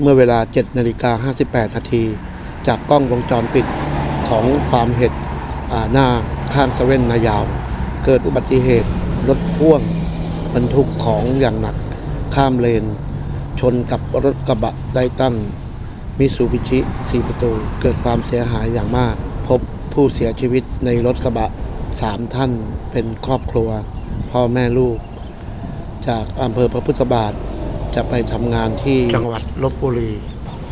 เมื่อเวลา7นาฬิกา58นาทีจากกล้องวงจรปิดของฟามเห็ดหน้าข้างเซเว่นนายาว เกิดอุบัติเหตุรถพ่วงบรรทุกของอย่างหนักข้ามเลน ชนกับรถกระบะไดตันมิสูบิชิ4ประตู เกิดความเสียหายอย่างมาก พบผู้เสียชีวิตในรถกระบะ 3 ท่านเป็นครอบครัว พ่อแม่ลูก จากอำเภอพระพุทธบาท จะไปทำงานที่จังหวัดลบบุรี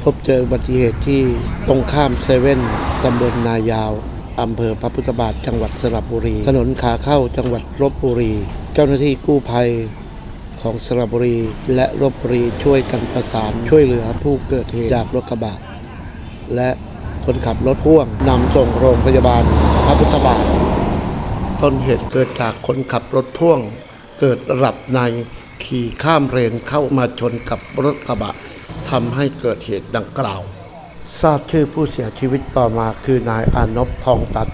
พบเจออุบัติเหตุที่ตรงข้ามเซเว่นตำบลนายาวอำเภอพระพุทธบาทจังหวัดสระบุรี ถนนขาเข้าจังหวัดลบบุรี เจ้าหน้าที่กู้ภัยของสระบุรี และลบบุรีช่วยกันประสานช่วยเหลือผู้เกิดเหตุจากรถกระบะและคนขับรถพ่วงนำส่งโรงพยาบาลพระพุทธบาท ต้นเหตุเกิดจากคนขับรถพ่วง เกิดหลับใน ขี่ข้ามเลนเข้ามาชนกับรถกระบะทำให้เกิดเหตุดังกล่าว ทราบชื่อผู้เสียชีวิตต่อมาคือนายอานพทองตัน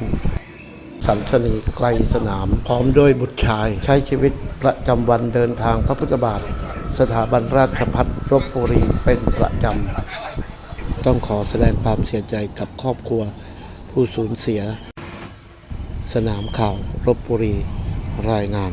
สันสนีไกลสนาม พร้อมด้วยบุตรชายใช้ชีวิตประจำวันเดินทางพระพุทธบาท สถาบันราชพัฒรบบุรีเป็นประจำ ต้องขอแสดงความเสียใจกับครอบครัว ผู้สูญเสีย สนามข่าวรบบุรีรายงาน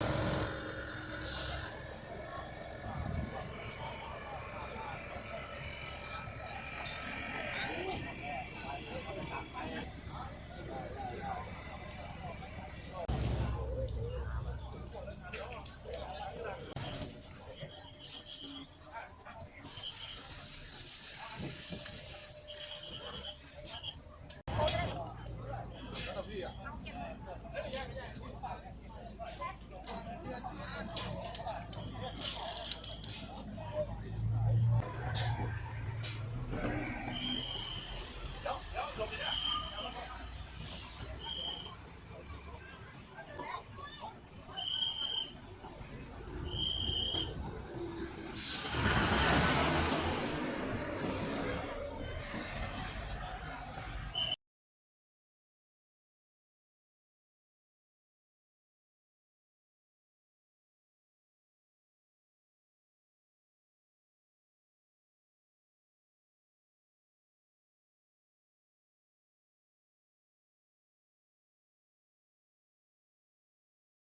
や。